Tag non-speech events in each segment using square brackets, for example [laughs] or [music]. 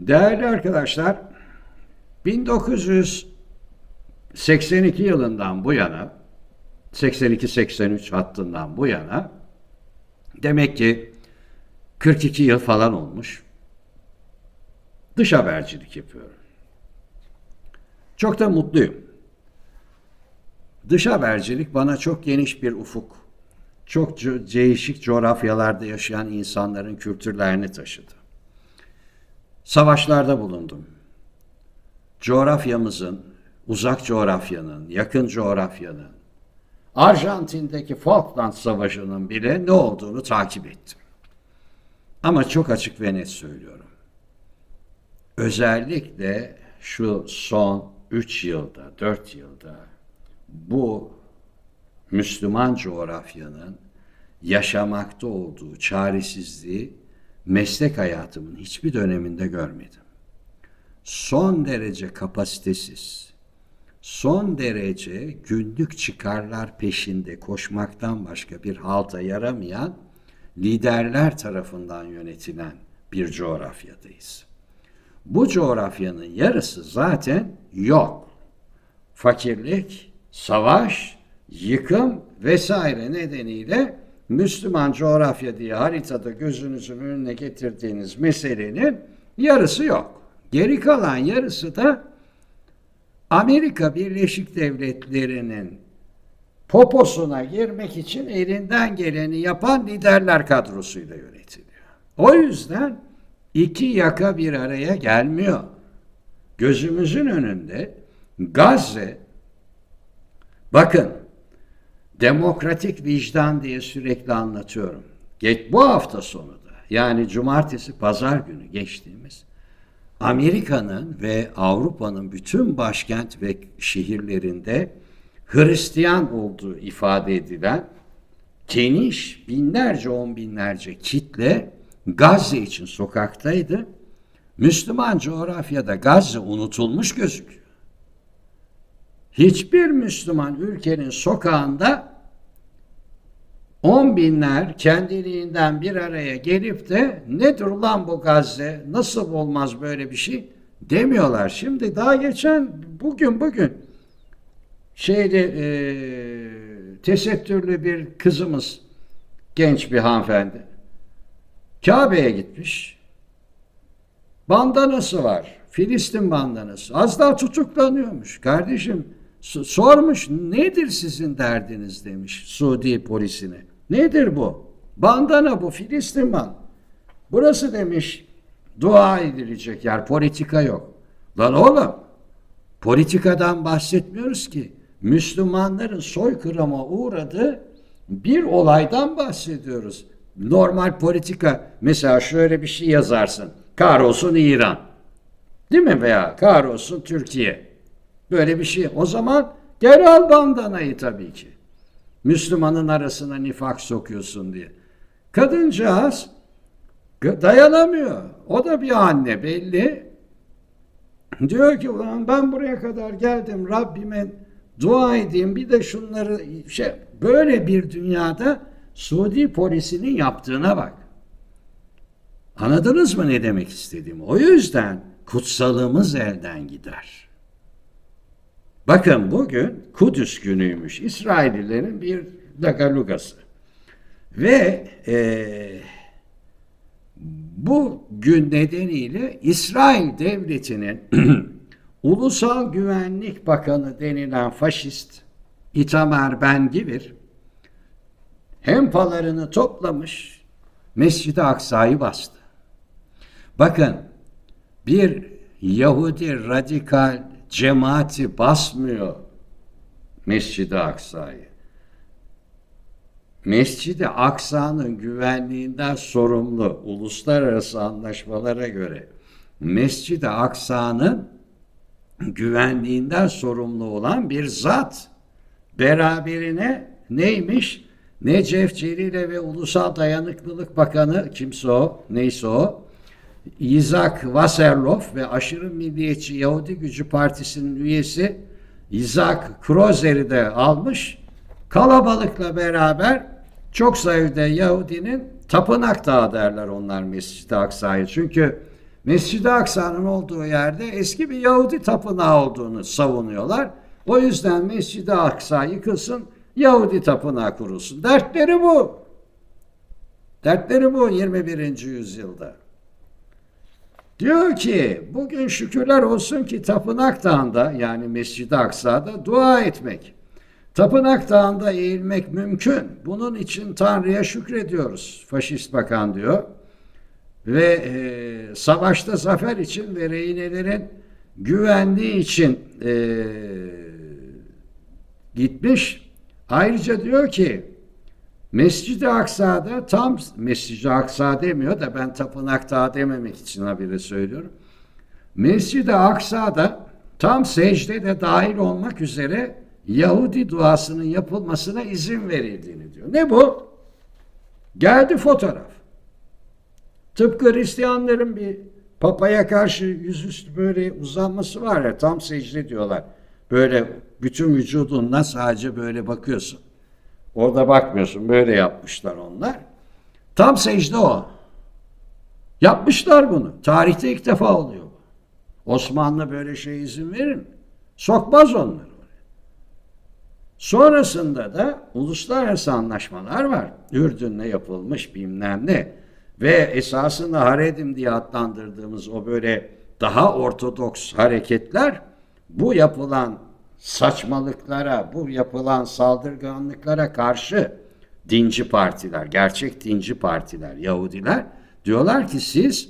Değerli arkadaşlar, 1982 yılından bu yana, 82-83 hattından bu yana, demek ki 42 yıl falan olmuş, dış habercilik yapıyorum. Çok da mutluyum. Dış habercilik bana çok geniş bir ufuk, çok değişik coğrafyalarda yaşayan insanların kültürlerini taşıdı. Savaşlarda bulundum. Coğrafyamızın, uzak coğrafyanın, yakın coğrafyanın, Arjantin'deki Falkland Savaşı'nın bile ne olduğunu takip ettim. Ama çok açık ve net söylüyorum. Özellikle şu son 3 yılda, 4 yılda bu Müslüman coğrafyanın yaşamakta olduğu çaresizliği meslek hayatımın hiçbir döneminde görmedim. Son derece kapasitesiz, son derece günlük çıkarlar peşinde koşmaktan başka bir halta yaramayan liderler tarafından yönetilen bir coğrafyadayız. Bu coğrafyanın yarısı zaten yok. Fakirlik, savaş, yıkım vesaire nedeniyle Müslüman coğrafya diye haritada gözünüzün önüne getirdiğiniz meselenin yarısı yok. Geri kalan yarısı da Amerika Birleşik Devletleri'nin poposuna girmek için elinden geleni yapan liderler kadrosuyla yönetiliyor. O yüzden iki yaka bir araya gelmiyor. Gözümüzün önünde Gazze bakın demokratik vicdan diye sürekli anlatıyorum. Geç bu hafta sonu da yani cumartesi pazar günü geçtiğimiz Amerika'nın ve Avrupa'nın bütün başkent ve şehirlerinde Hristiyan olduğu ifade edilen geniş binlerce on binlerce kitle Gazze için sokaktaydı. Müslüman coğrafyada Gazze unutulmuş gözüküyor. Hiçbir Müslüman ülkenin sokağında on binler kendiliğinden bir araya gelip de nedir ulan bu Gazze nasıl olmaz böyle bir şey demiyorlar. Şimdi daha geçen bugün bugün şeyde e, tesettürlü bir kızımız genç bir hanımefendi Kabe'ye gitmiş. Bandanası var. Filistin bandanası. Az daha tutuklanıyormuş. Kardeşim sormuş nedir sizin derdiniz demiş Suudi polisine. Nedir bu? Bandana bu Filistin ban. Burası demiş dua edilecek yer politika yok. Lan oğlum politikadan bahsetmiyoruz ki. Müslümanların soykırıma uğradığı bir olaydan bahsediyoruz. Normal politika mesela şöyle bir şey yazarsın. Kahrolsun İran. Değil mi veya kahrolsun Türkiye. Böyle bir şey. O zaman gel al bandanayı tabii ki. Müslümanın arasına nifak sokuyorsun diye. Kadıncağız dayanamıyor. O da bir anne belli. Diyor ki ulan ben buraya kadar geldim Rabbime dua edeyim bir de şunları şey böyle bir dünyada Suudi polisinin yaptığına bak. Anladınız mı ne demek istediğimi? O yüzden kutsalımız elden gider. Bakın bugün Kudüs günüymüş. İsraillilerin bir dagalugası. Ve eee bu gün nedeniyle İsrail devletinin [clears throat] Ulusal Güvenlik Bakanı denilen faşist Itamar Ben Gvir hempalarını toplamış Mescid-i Aksa'yı bastı. Bakın bir Yahudi radikal cemaati basmıyor Mescid-i Aksa'yı. Mescid-i Aksa'nın güvenliğinden sorumlu uluslararası anlaşmalara göre Mescid-i Aksa'nın güvenliğinden sorumlu olan bir zat beraberine neymiş? Necef Celile ve Ulusal Dayanıklılık Bakanı kimse o, neyse o, Isaac Wasserloff ve aşırı milliyetçi Yahudi Gücü Partisi'nin üyesi Isaac Krozer'i de almış. Kalabalıkla beraber çok sayıda Yahudinin tapınak dağı derler onlar Mescid-i Aksa'yı. Çünkü Mescid-i Aksa'nın olduğu yerde eski bir Yahudi tapınağı olduğunu savunuyorlar. O yüzden Mescid-i Aksa yıkılsın, Yahudi tapınağı kurulsun. Dertleri bu. Dertleri bu 21. yüzyılda. Diyor ki bugün şükürler olsun ki Tapınak Dağı'nda yani Mescid-i Aksa'da dua etmek. Tapınak Dağı'nda eğilmek mümkün. Bunun için Tanrı'ya şükrediyoruz. Faşist bakan diyor. Ve e, savaşta zafer için ve rehinelerin güvenliği için e, gitmiş. Ayrıca diyor ki Mescid-i Aksa'da tam Mescid-i Aksa demiyor da ben tapınak dağı dememek için habire söylüyorum. Mescid-i Aksa'da tam secde de dahil olmak üzere Yahudi duasının yapılmasına izin verildiğini diyor. Ne bu? Geldi fotoğraf. Tıpkı Hristiyanların bir papaya karşı yüzüstü böyle uzanması var ya tam secde diyorlar. Böyle bütün vücudunla sadece böyle bakıyorsun. Orada bakmıyorsun. Böyle yapmışlar onlar. Tam secde o. Yapmışlar bunu. Tarihte ilk defa oluyor bu. Osmanlı böyle şey izin verir mi? Sokmaz onları. Sonrasında da uluslararası anlaşmalar var. Ürdün'le yapılmış bilmem ne. Ve esasında Haredim diye adlandırdığımız o böyle daha ortodoks hareketler bu yapılan saçmalıklara, bu yapılan saldırganlıklara karşı dinci partiler, gerçek dinci partiler, Yahudiler diyorlar ki siz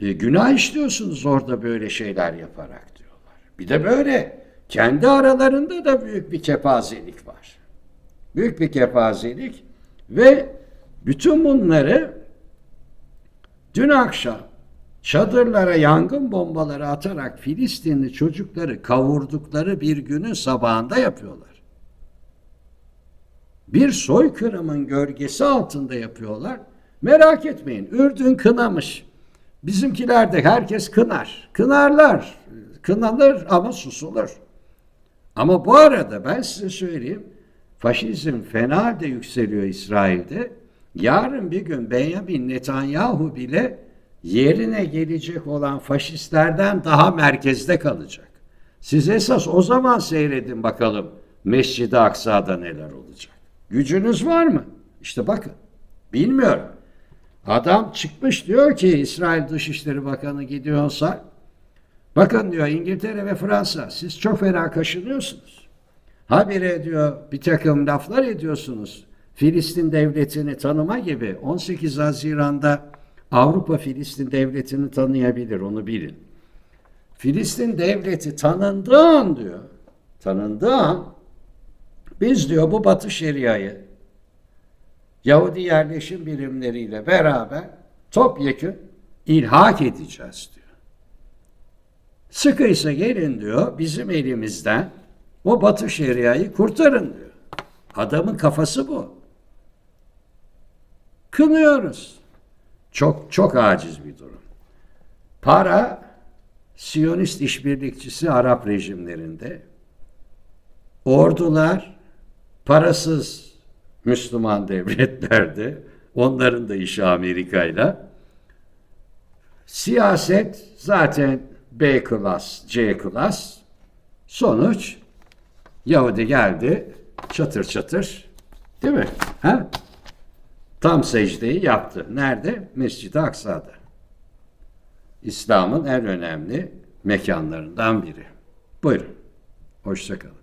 e, günah işliyorsunuz orada böyle şeyler yaparak diyorlar. Bir de böyle kendi aralarında da büyük bir kepazelik var. Büyük bir kepazelik ve bütün bunları dün akşam çadırlara yangın bombaları atarak Filistinli çocukları kavurdukları bir günün sabahında yapıyorlar. Bir soykırımın gölgesi altında yapıyorlar. Merak etmeyin Ürdün kınamış. Bizimkiler de herkes kınar. Kınarlar. Kınanır ama susulur. Ama bu arada ben size söyleyeyim. Faşizm fena halde yükseliyor İsrail'de. Yarın bir gün Benjamin Netanyahu bile yerine gelecek olan faşistlerden daha merkezde kalacak. Siz esas o zaman seyredin bakalım Mescid-i Aksa'da neler olacak. Gücünüz var mı? İşte bakın. Bilmiyorum. Adam çıkmış diyor ki İsrail Dışişleri Bakanı gidiyorsa bakın diyor İngiltere ve Fransa siz çok fena kaşınıyorsunuz. Habire diyor bir takım laflar ediyorsunuz. Filistin devletini tanıma gibi 18 Haziran'da Avrupa Filistin devletini tanıyabilir onu bilin. Filistin devleti tanındığı an diyor, tanındığı an biz diyor bu Batı Şeria'yı Yahudi yerleşim birimleriyle beraber topyekün ilhak edeceğiz diyor. Sıkıysa gelin diyor bizim elimizden o Batı Şeria'yı kurtarın diyor. Adamın kafası bu. Kınıyoruz. Çok çok aciz bir durum. Para Siyonist işbirlikçisi Arap rejimlerinde ordular parasız Müslüman [laughs] devletlerde onların da işi Amerika'yla siyaset zaten B klas, C klas sonuç Yahudi geldi çatır çatır değil mi? Ha? Tam secdeyi yaptı. Nerede? Mescid-i Aksa'da. İslam'ın en önemli mekanlarından biri. Buyurun. Hoşçakalın.